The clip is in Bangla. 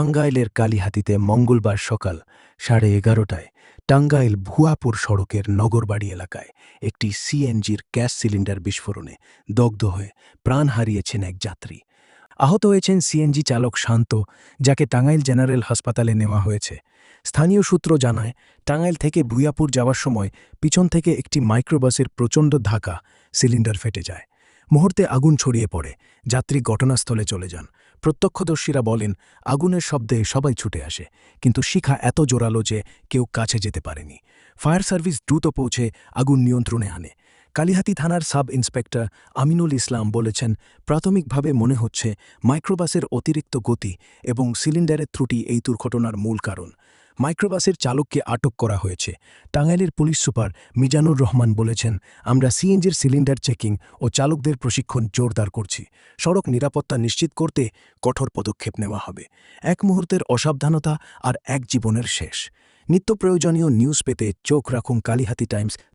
টাঙ্গাইলের কালিহাতিতে মঙ্গলবার সকাল সাড়ে এগারোটায় টাঙ্গাইল ভুয়াপুর সড়কের নগরবাড়ি এলাকায় একটি সিএনজির গ্যাস সিলিন্ডার বিস্ফোরণে দগ্ধ হয়ে প্রাণ হারিয়েছেন এক যাত্রী। আহত হয়েছেন সিএনজি চালক শান্ত, যাকে টাঙ্গাইল জেনারেল হাসপাতালে নেওয়া হয়েছে। স্থানীয় সূত্র জানায়, টাঙ্গাইল থেকে ভুয়াপুর যাওয়ার সময় পিছন থেকে একটি মাইক্রোবাসের প্রচণ্ড ধাক্কা সিলিন্ডার ফেটে যায়। মুহূর্তে আগুন ছড়িয়ে পড়ে। যাত্রী ঘটনাস্থলে চলে যান। প্রত্যক্ষদর্শীরা বলেন, আগুনের শব্দে সবাই ছুটে আসে, কিন্তু শিখা এত জোরালো যে কেউ কাছে যেতে পারেনি। ফায়ার সার্ভিস দ্রুত পৌঁছে আগুন নিয়ন্ত্রণে আনে। কালিহাতি থানার সাব ইন্সপেক্টর আমিনুল ইসলাম বলেছেন, প্রাথমিকভাবে মনে হচ্ছে মাইক্রোবাসের অতিরিক্ত গতি এবং সিলিন্ডারের ত্রুটি এই দুর্ঘটনার মূল কারণ। মাইক্রোবাসের চালককে আটক করা হয়েছে। টাঙ্গাইলের পুলিশ সুপার মিজানুর রহমান বলেছেন, আমরা সিএনজির সিলিন্ডার চেকিং ও চালকদের প্রশিক্ষণ জোরদার করছি। সড়ক নিরাপত্তা নিশ্চিত করতে কঠোর পদক্ষেপ নেওয়া হবে। এক মুহূর্তের অসাবধানতা আর এক জীবনের শেষ। নিত্য প্রয়োজনীয় নিউজ পেতে চোখ রাখুন কালিহাতি টাইমস